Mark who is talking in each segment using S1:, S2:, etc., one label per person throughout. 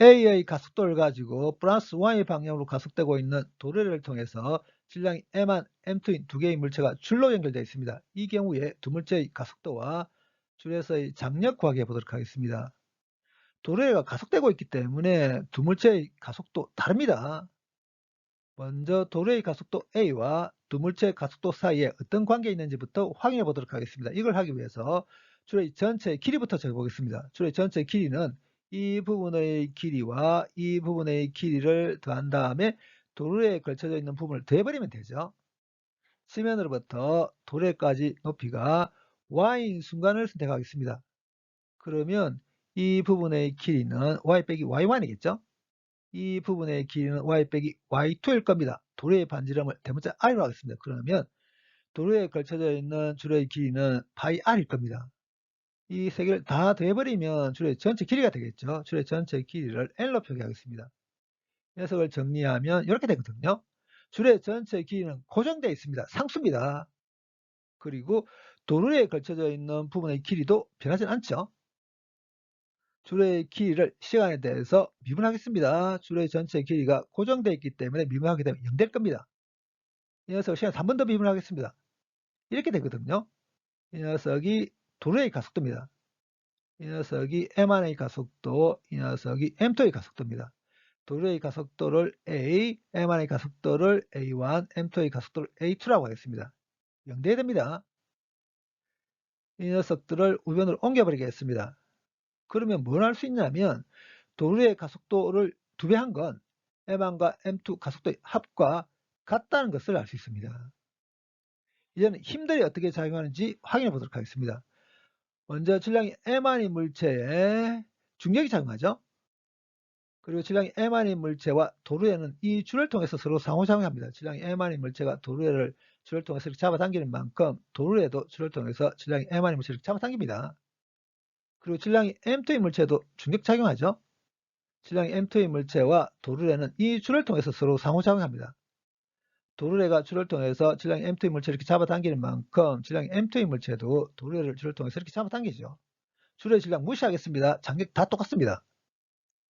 S1: A의 가속도를 가지고 플러스 Y 방향으로 가속되고 있는 도래를 통해서 질량이 M1, M2인 두 개의 물체가 줄로 연결되어 있습니다. 이 경우에 두 물체의 가속도와 줄에서의 장력 구하기 해보도록 하겠습니다. 도래가 가속되고 있기 때문에 두 물체의 가속도 다릅니다. 먼저 도래의 가속도 A와 두 물체의 가속도 사이에 어떤 관계가 있는지부터 확인해 보도록 하겠습니다. 이걸 하기 위해서 줄의 전체의 길이부터 적어보겠습니다. 줄의 전체의 길이는 이 부분의 길이와 이 부분의 길이를 더한 다음에 도로에 걸쳐져 있는 부분을 더해버리면 되죠. 지면으로부터 도래까지 높이가 y인 순간을 선택하겠습니다. 그러면 이 부분의 길이는 y 빼기 y1이겠죠? 이 부분의 길이는 y 빼기 y2일 겁니다. 도로의 반지름을 대문자 r로 하겠습니다. 그러면 도로에 걸쳐져 있는 줄의 길이는 파이 r일 겁니다. 이 세 개를 다 더해버리면 줄의 전체 길이가 되겠죠. 줄의 전체 길이를 L로 표기하겠습니다. 녀석을 정리하면 이렇게 되거든요. 줄의 전체 길이는 고정되어 있습니다. 상수입니다. 그리고 도로에 걸쳐져 있는 부분의 길이도 변하지 않죠. 줄의 길이를 시간에 대해서 미분하겠습니다. 줄의 전체 길이가 고정되어 있기 때문에 미분하게 되면 0 될 겁니다. 이 녀석을 시간 3번 더 미분하겠습니다. 이렇게 되거든요. 이 녀석이 도로의 가속도입니다. 이 녀석이 M1의 가속도, 이 녀석이 M2의 가속도입니다. 도로의 가속도를 A, M1의 가속도를 A1, M2의 가속도를 A2라고 하겠습니다. 0대야 됩니다. 이 녀석들을 우변으로 옮겨버리겠습니다. 그러면 뭘 할 수 있냐면 도로의 가속도를 두 배 한 건 M1과 M2 가속도의 합과 같다는 것을 알 수 있습니다. 이제는 힘들이 어떻게 작용하는지 확인해 보도록 하겠습니다. 먼저 질량이 M안인 물체에 중력이 작용하죠. 그리고 질량이 M안인 물체와 도루에는 이 줄을 통해서 서로 상호작용합니다. 질량이 M안인 물체가 도루에를 줄을 통해서 이렇게 잡아당기는 만큼 도루에도 줄을 통해서 질량이 M안인 물체를 잡아당깁니다. 그리고 질량이 M2인 물체도 중력 작용하죠. 질량이 M2인 물체와 도루에는 이 줄을 통해서 서로 상호작용합니다. 도르래가 줄을 통해서 질량 M2의 물체를 이렇게 잡아당기는 만큼 질량 M2의 물체도 도르래를 줄을 통해서 이렇게 잡아당기죠. 줄의 질량 무시하겠습니다. 장력 다 똑같습니다.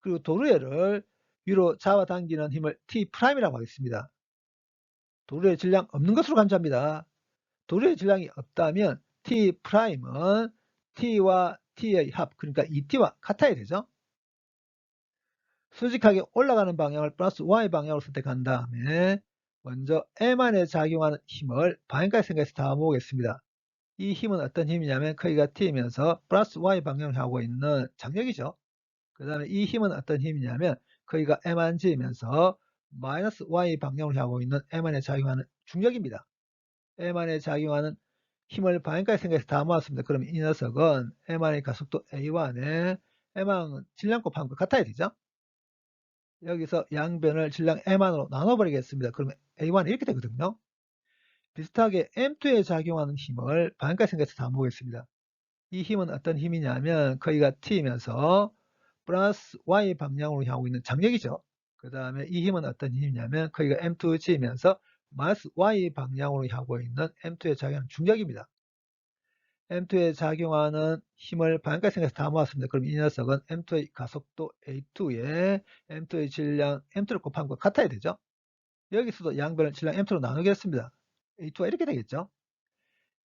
S1: 그리고 도르래를 위로 잡아당기는 힘을 T'이라고 하겠습니다. 도르의 질량 없는 것으로 간주합니다. 도르의 질량이 없다면 T'은 T와 T의 합, 그러니까 2T와 같아야 되죠. 수직하게 올라가는 방향을 플러스 Y 방향으로 선택한 다음에 먼저 M안에 작용하는 힘을 방향까지 생각해서 다 모으겠습니다. 이 힘은 어떤 힘이냐면 크기가 T이면서 플러스 Y 방향을 하고 있는 장력이죠. 그 다음에 이 힘은 어떤 힘이냐면 크기가 M안 G이면서 마이너스 Y 방향을 하고 있는 M안에 작용하는 중력입니다. M안에 작용하는 힘을 방향까지 생각해서 다 모았습니다. 그럼 이 녀석은 M안의 가속도 A1에 M안은 질량 곱 한 것 같아야 되죠. 여기서 양변을 질량 M안으로 나눠버리겠습니다. 그러면 A1 이렇게 되거든요. 비슷하게 M2에 작용하는 힘을 방향까지 생각해서 다 모으겠습니다. 이 힘은 어떤 힘이냐면 거기가 T이면서 플러스 Y 방향으로 향하고 있는 장력이죠. 그 다음에 이 힘은 어떤 힘이냐면 거기가 M2G이면서 마이너스 Y 방향으로 향하고 있는 M2에 작용하는 중력입니다. M2에 작용하는 힘을 생각해서 다 모았습니다. 그럼 이 녀석은 M2의 가속도 A2에 M2의 질량 M2를 곱한 것 같아야 되죠. 여기서도 양변을 질량 M2로 나누겠습니다. A2가 이렇게 되겠죠.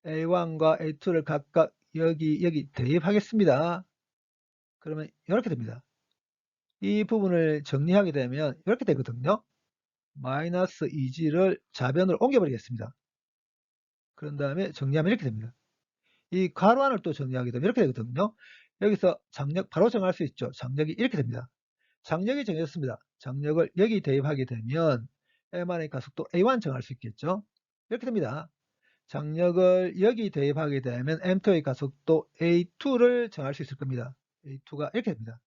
S1: A1과 A2를 각각 여기 여기 대입하겠습니다. 그러면 이렇게 됩니다. 이 부분을 정리하게 되면 이렇게 되거든요. 마이너스 2g를 좌변으로 옮겨버리겠습니다. 그런 다음에 정리하면 이렇게 됩니다. 이 가로 안을 또 정리하게 되면 이렇게 되거든요. 여기서 장력 바로 정할 수 있죠. 장력이 이렇게 됩니다. 장력이 정해졌습니다. 장력을 여기 대입하게 되면 M안의 가속도 A1 정할 수 있겠죠. 이렇게 됩니다. 장력을 여기 대입하게 되면 M2의 가속도 A2를 정할 수 있을 겁니다. A2가 이렇게 됩니다.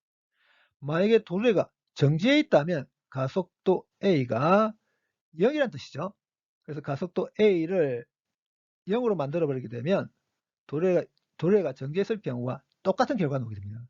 S1: 만약에 도래가 정지해 있다면 가속도 A가 0이란 뜻이죠. 그래서 가속도 A를 0으로 만들어 버리게 되면 도래가, 도래가 경우와 똑같은 결과가 나오게 됩니다.